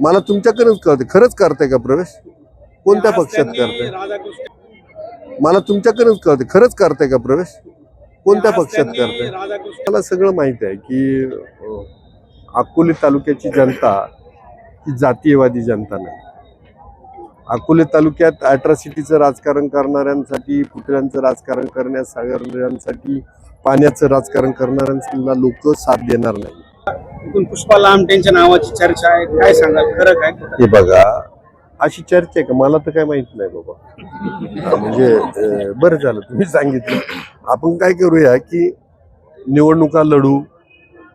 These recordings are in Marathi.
मला तुमच्याकडेच कळते. खरंच करताय का प्रवेश? कोणत्या पक्षात करताय? मला तुमच्याकडेच कळते. खरंच करताय का प्रवेश? कोणत्या पक्षात करताय? मला सगळं माहीत आहे की अकोले तालुक्याची जनता ही जातीयवादी जनता नाही. अकोले तालुक्यात अॅट्रॉसिटीचं राजकारण करणाऱ्यांसाठी पुतळ्यांचं राजकारण करण्यासाठी पाण्याचं राजकारण करणाऱ्यांना लोक साथ देणार नाही. एकूण पुष्पा लामटेंच्या नावाची चर्चा आहे. काय सांगाल? खरं काय हे बघा अशी चर्चा आहे का? मला तर काय माहीत नाही बाबा. म्हणजे अं, बरं झालं तुम्ही सांगितलं. आपण काय करूया की निवडणुका लढू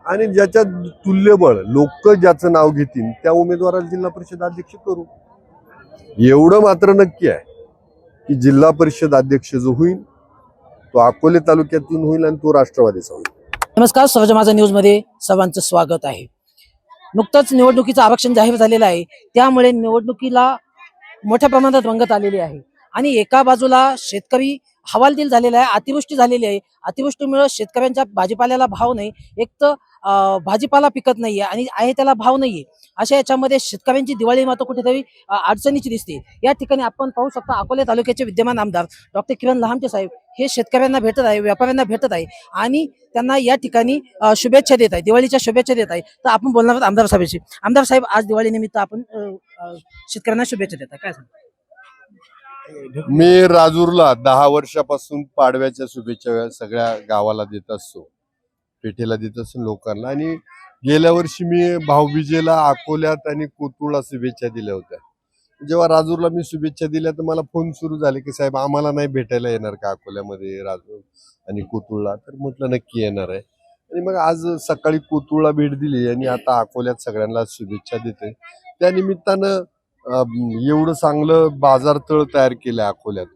आणि ज्याच्यात तुल्यबळ लोक ज्याचं नाव घेतील त्या उमेदवाराला जिल्हा परिषद अध्यक्ष करू. एवढं मात्र नक्की आहे की जिल्हा परिषद अध्यक्ष जो होईल तो अकोले तालुक्यातून होईल आणि तो राष्ट्रवादीचा होईल. नमस्कार सहज माझा न्यूजमध्ये सर्वांचं स्वागत आहे. नुकतंच निवडणुकीचं आरक्षण जाहीर झालेलं आहे. त्यामुळे निवडणुकीला मोठ्या प्रमाणात रंगत आलेली आहे. आणि एका बाजूला शेतकरी हवालदिल झालेला आहे अतिवृष्टी झालेली आहे. अतिवृष्टीमुळे शेतकऱ्यांच्या भाजीपाल्याला भाव नाही. एक तर भाजीपाला पिकत नाहीये आणि आहे त्याला भाव नाहीये. अशा याच्यामध्ये शेतकऱ्यांची दिवाळी मात्र कुठेतरी अडचणीची दिसते. या ठिकाणी आपण पाहू शकता अकोले तालुक्याचे विद्यमान आमदार डॉक्टर किरण लहामटे साहेब. हे शेतकऱ्यांना भेटत आहे व्यापाऱ्यांना भेटत आहे आणि त्यांना या ठिकाणी शुभेच्छा देत आहे दिवाळीच्या शुभेच्छा देत आहे. तर आपण बोलणार आहोत आमदार साहेबांशी. आमदार साहेब आज दिवाळी निमित्त आपण शेतकऱ्यांना शुभेच्छा देत आहे. काय सांग मी राजूरला दहा वर्षापासून पाडव्याच्या शुभेच्छा सगळ्या गावाला देत असतो पेठेला देत असतो लोकांना. आणि गेल्या वर्षी मी भाऊबीजेला अकोल्यात आणि कोतुळला शुभेच्छा दिल्या होत्या. जेव्हा राजूरला मी शुभेच्छा दिल्या तर मला फोन सुरू झाले की साहेब आम्हाला नाही भेटायला येणार का अकोल्यामध्ये राजूर आणि कोतुळला? तर म्हटलं नक्की येणार आहे. आणि मग आज सकाळी कोतुळला भेट दिली आणि आता अकोल्यात सगळ्यांना शुभेच्छा देते त्या निमित्तानं एवढं चांगलं बाजारतळ तयार केलंय अकोल्यात.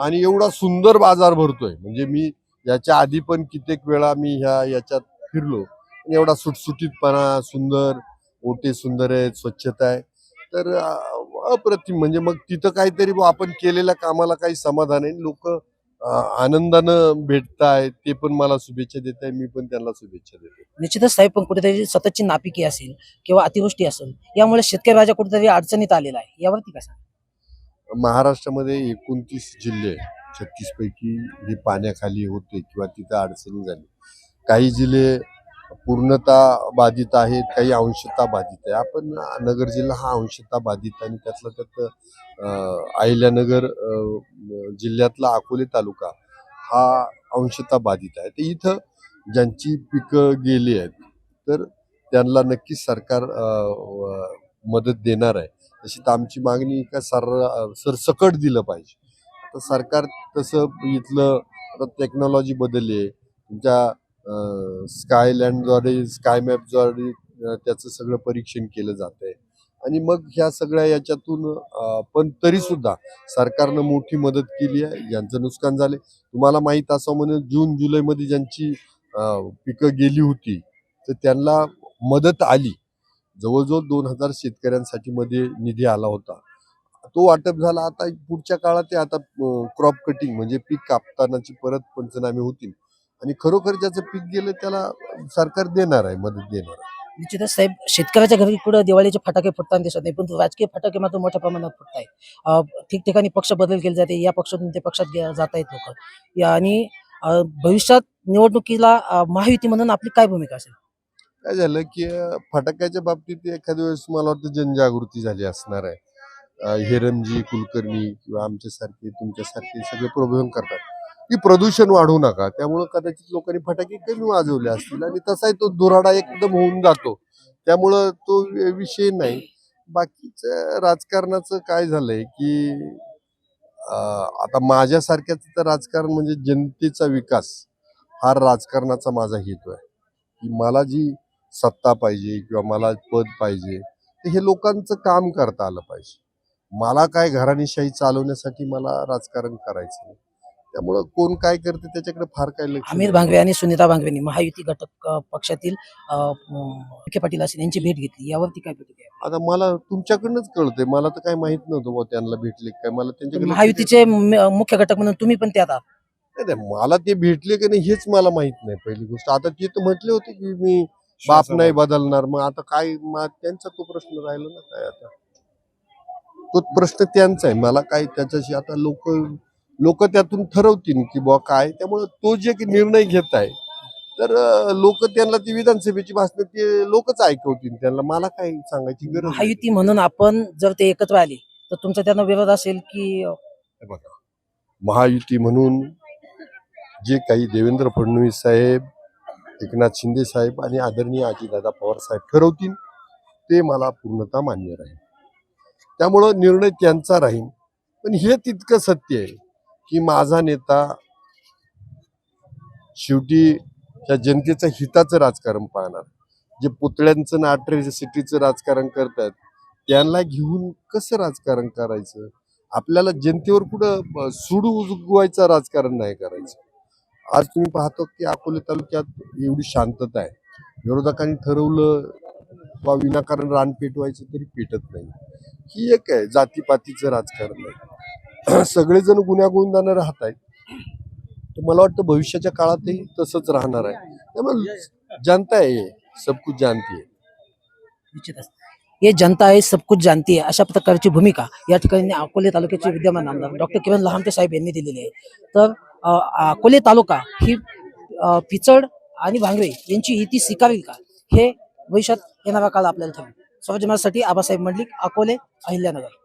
आणि एवढा सुंदर बाजार भरतोय. म्हणजे मी याच्या आधी पण कित्येक वेळा मी ह्या याच्यात फिरलो. आणि एवढा सुटसुटीतपणा सुंदर ओटे सुंदर आहेत स्वच्छता आहे. तर अप्रतिम. म्हणजे मग तिथं काहीतरी आपण केलेल्या कामाला काही समाधान आहे. लोक आनंदानं भेटताय ते पण मला शुभेच्छा देत आहे मी पण त्यांना शुभेच्छा देतो. निश्चितच साहेब पण कुठेतरी सततची नापिकी असेल किंवा अतिवृष्टी असेल यामुळे शेतकरी राजा कुठेतरी अडचणीत आलेला आहे. यावरती काय सांगा महाराष्ट्रामध्ये एकोणतीस जिल्हे छत्तीस पैकी हे पाण्याखाली होते किंवा तिथं अडचणी झाली. काही जिल्हे पूर्णता बाधित आहेत काही अंशता बाधित आहे. आपण नगर जिल्हा हा अंशता बाधित आणि त्यातला त्यात अहिल्यानगर जिल्ह्यातला अकोले तालुका हा अंशता बाधित आहे. तर इथं ज्यांची पिकं गेली आहेत तर त्यांना नक्कीच सरकार मदत देणार आहे. तशी तर आमची मागणी का सर सरसकट दिलं पाहिजे. आता सरकार तसं इथलं आता टेक्नॉलॉजी बदलली आहे. तुमच्या स्कायलँडद्वारे स्काय मॅपद्वारे त्याचं सगळं परीक्षण केलं जात आहे आणि मग ह्या सगळ्या याच्यातून पण तरी सुद्धा सरकारनं मोठी मदत केली आहे ज्यांचं नुकसान झाले तुम्हाला माहीत असं म्हणून जून जुलैमध्ये ज्यांची पिकं गेली होती तर त्यांना मदत आली. जवळजवळ दोन हजार शेतकऱ्यांसाठी मध्ये निधी आला होता. तो वाटप झाला. आता पुढच्या काळात ते आता क्रॉप कटिंग म्हणजे पीक कापतानाची परत पंचनामे होतील. आणि खरोखर ज्याचं पीक गेलं त्याला सरकार देणार आहे मदत देणार आहे. निश्चितच साहेब शेतकऱ्याच्या घरी कुठं दिवाळीचे फटाके फुटताना दिसत नाही पण राजकीय फटाके मात्र मोठ्या प्रमाणात फुटत आहे ठिकठिकाणी पक्ष बदल केले जाते या पक्षातून ते पक्षात जात आहेत लोक आणि भविष्यात निवडणुकीला महायुती म्हणून आपली काय भूमिका असेल? काय झालं की फटाक्याच्या बाबतीत एखाद्या वेळेस मला वाटतं जनजागृती झाली असणार आहे. अं, हिरमजी कुलकर्णी किंवा आमच्यासारखे तुमच्यासारखे सगळे प्रबोधन करतात. की प्रदूषण वाढू नका. त्यामुळं कदाचित लोकांनी फटाके कमी वाजवले असतील आणि तसाही तो दुराडा एकदम होऊन जातो. त्यामुळं तो विषय नाही. बाकीचं राजकारणाचं काय झालंय की आता माझ्यासारख्याच तर राजकारण म्हणजे जनतेचा विकास हा राजकारणाचा माझा हेतू आहे. की मला जी सत्ता पाहिजे किंवा मला पद पाहिजे तर हे लोकांचं काम करता आलं पाहिजे. मला काय घराणीशाही चालवण्यासाठी मला राजकारण करायचं नाही. त्यामुळं कोण काय करते त्याच्याकडे फार काय लक्ष आमिर नाही. भांगवे आणि सुनीता भांगवेंनी महायुती घटक पक्षातील विखे पाटील असेल यांची भेट घेतली. यावरती काय प्रतिक्रिया आता मला तुमच्याकडनंच कळतंय. मला तर काय माहीत नव्हतं बुवा त्यांना भेटले काय. मला त्यांच्याकडे महायुतीचे म- मुख्य घटक म्हणून तुम्ही पण त्यात आहात नाही, नाही, मला ते भेटले की नाही हेच मला माहीत नाही पहिली गोष्ट. आता ते तर म्हटले होते की मी बाप नाही बदलणार. मग आता काय त्यांचा तो प्रश्न राहिला ना काय आता? तो प्रश्न त्यांचा आहे. मला काय त्याच्याशी आता लोक लोक त्यातून ठरवतील की बुवा काय. त्यामुळे तो जे काही निर्णय घेत आहे तर लोक त्यांना ती विधानसभेची भाषण ते लोकच ऐकवतील. त्यांना मला काय सांगायची गरज नाही. महायुती म्हणून आपण जर ते एकत्र आले तर तुमचा त्यांना विरोध असेल की हे बघा महायुती म्हणून जे काही देवेंद्र फडणवीस साहेब एकनाथ शिंदे साहेब आणि आदरणीय अजितदादा पवार साहेब ठरवतील ते मला पूर्णतः मान्य राहील. त्यामुळं निर्णय त्यांचा राहील. पण हे तितकं सत्य आहे. की माझा नेता शेवटी त्या जनतेचं हिताचं राजकारण पाहणार. जे पुतळ्यांचं ना सिटीचं राजकारण करतात त्यांना घेऊन कसं राजकारण करायचं? आपल्याला जनतेवर कुठं सुडू सूड राजकारण नाही करायचं. आज तुम्ही पाहतो की अकोले तालुक्यात एवढी शांतता आहे. विरोधकांनी ठरवलं बा विनाकारण रान पेटवायचं तरी पेटत नाही. ही एक आहे जातीपातीचं राजकारण आहे. सगळेजण गुन्ह्यागोविंदानं राहत आहेत. तर मला वाटतं भविष्याच्या काळातही तसंच राहणार आहे. त्यामुळे जनता आहे सब कुछ जानती है निश्चितच. हे जनता आहे सब कुछ जानती आहे अशा प्रकारची भूमिका या ठिकाणी अकोले तालुक्याचे विद्यमान आमदार डॉक्टर किरण लहामते साहेब यांनी दिलेली आहे. तर अकोले तालुका ही पिचड आणि भांगरे यांची युती स्वीकारेल का? हे भविष्यात येणारा काळ आपल्याला ठरेल. स्वराज्य आबासाहेब मंडलिक अकोले अहिल्यानगर.